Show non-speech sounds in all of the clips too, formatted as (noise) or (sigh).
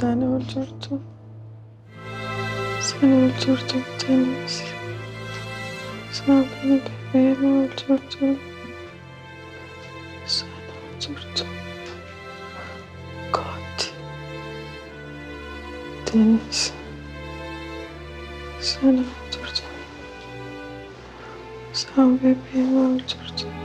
Sen öldürdün. Sen öldürdün Deniz. Sen benim bebeğimi öldürdün. Sen öldürdün. Katil. Deniz. Sen öldürdün. Sen bebeğimi öldürdün.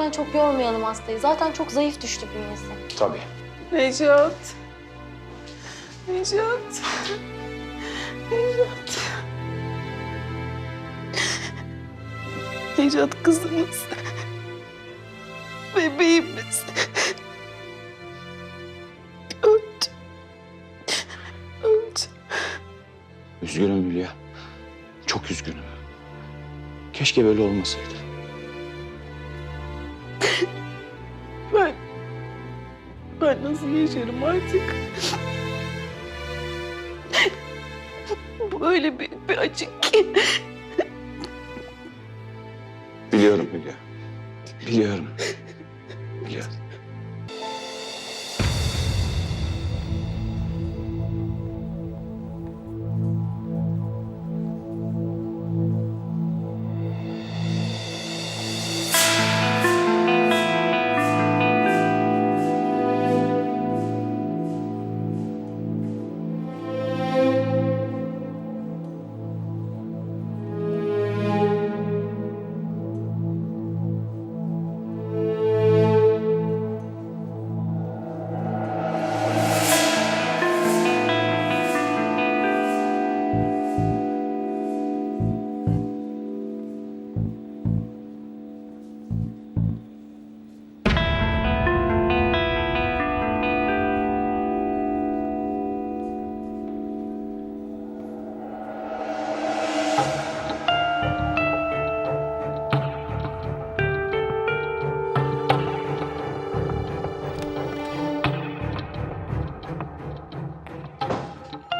Lütfen çok yormayalım hastayı. Zaten çok zayıf düştü bünyesi. Tabii. Necat. Necat. Necat. Necat kızımız. Bebeğimiz. Öldü. Öldü. Üzgünüm Hülya. Çok üzgünüm. Keşke böyle olmasaydı. (laughs) Ben... Ben nasıl yaşarım artık? Bu öyle büyük bir acı ki. Biliyorum Hülya. Biliyorum. Biliyorum.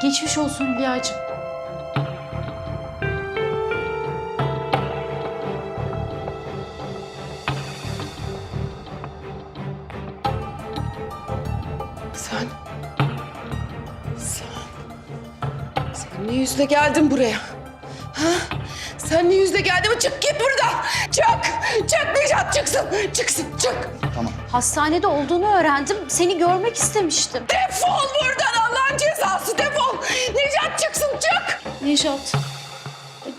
Geçmiş olsun Hülya'cığım. Sen... Sen... Sen ne yüzle geldin buraya? Ha? Sen ne yüzle geldin? Çık git buradan! Çık! Çık Necat çıksın! Çıksın çık! Hastanede olduğunu öğrendim. Seni görmek istemiştim. Defol buradan Allah'ın cezası defol! Necat çıksın çık! Nejat,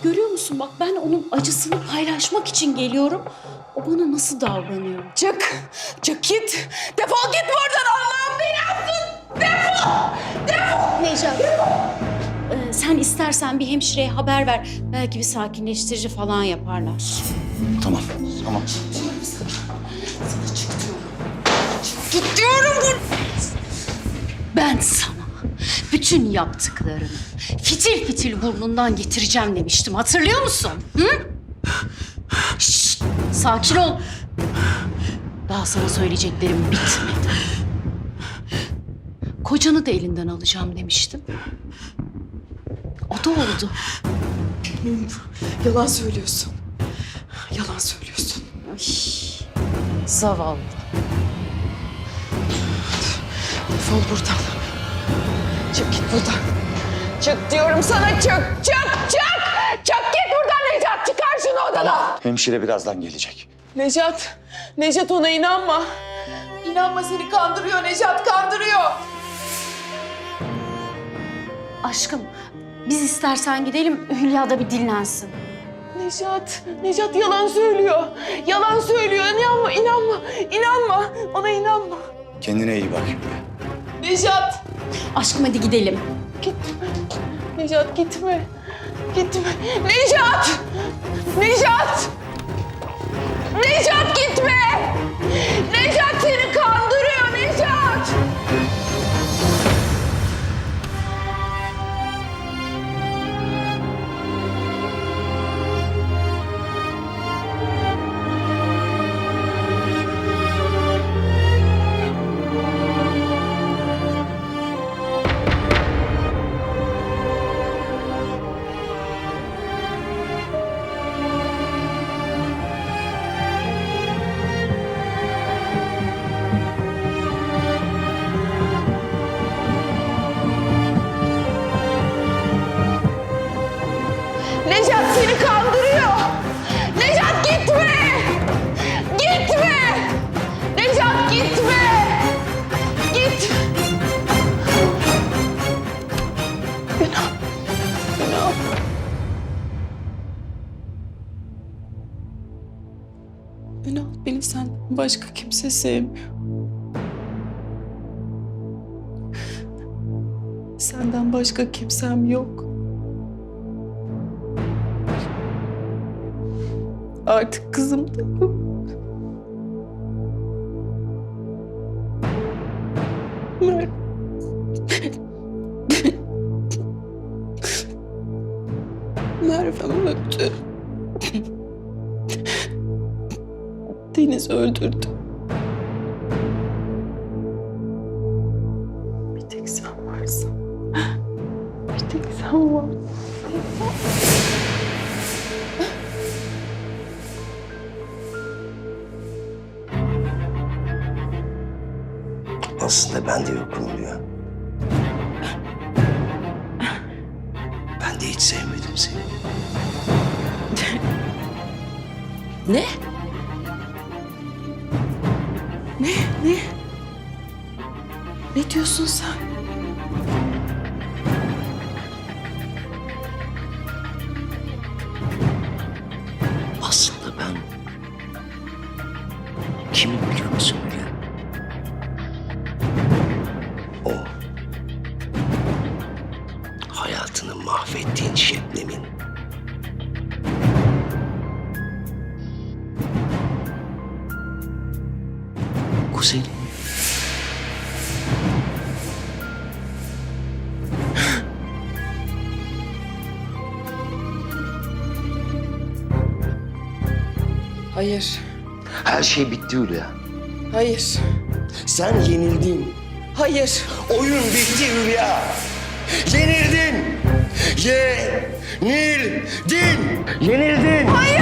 görüyor musun bak ben onun acısını paylaşmak için geliyorum. O bana nasıl davranıyor? Çık! Çık git! Defol git buradan Allah'ım ne yaptın? Nejat. Ee, sen istersen bir hemşireye haber ver. Belki bir sakinleştirici falan yaparlar. Tamam. Tamam. Git diyorum bu... Ben sana bütün yaptıklarını fitil fitil burnundan getireceğim demiştim. Hatırlıyor musun? Hı? Şşt, sakin ol. Daha sana söyleyeceklerim bitmedi. Kocanı da elinden alacağım demiştim. O da oldu. Yalan söylüyorsun. Yalan söylüyorsun. Ay, zavallı. Defol buradan. Çık git buradan. Çık diyorum sana çık. Çık çık. Çık git buradan Necat. Çıkar şunu odadan. Hemşire birazdan gelecek. Necat. Necat ona inanma. İnanma seni kandırıyor Necat kandırıyor. Aşkım biz istersen gidelim Hülya da bir dinlensin. Necat, Necat yalan söylüyor. Yalan söylüyor. İnanma, inanma, inanma. Ona inanma. Kendine iyi bak Hülya. Necat, Aşkım hadi gidelim. gitme. Necat gitme. Gitme. Necat! Necat! Necat gitme! Necat Ünal beni senden başka kimse sevmiyor. Senden başka kimsem yok. Artık kızım da yok. Mer Merve'm öldü. Deniz öldürdü. Bir tek sen varsın. Bir tek sen varsın. Aslında ben de yokum Hülya. Ben de hiç sevmedim seni. Ne? Ne? Ne? Ne diyorsun sen? Aslında ben... Kimim biliyor musun Kuzeni. Hayır. Her şey bitti Hülya. Hayır. Sen yenildin. Hayır. Oyun bitti Hülya. Yenildin. Yenildin. Yenildin. Hayır.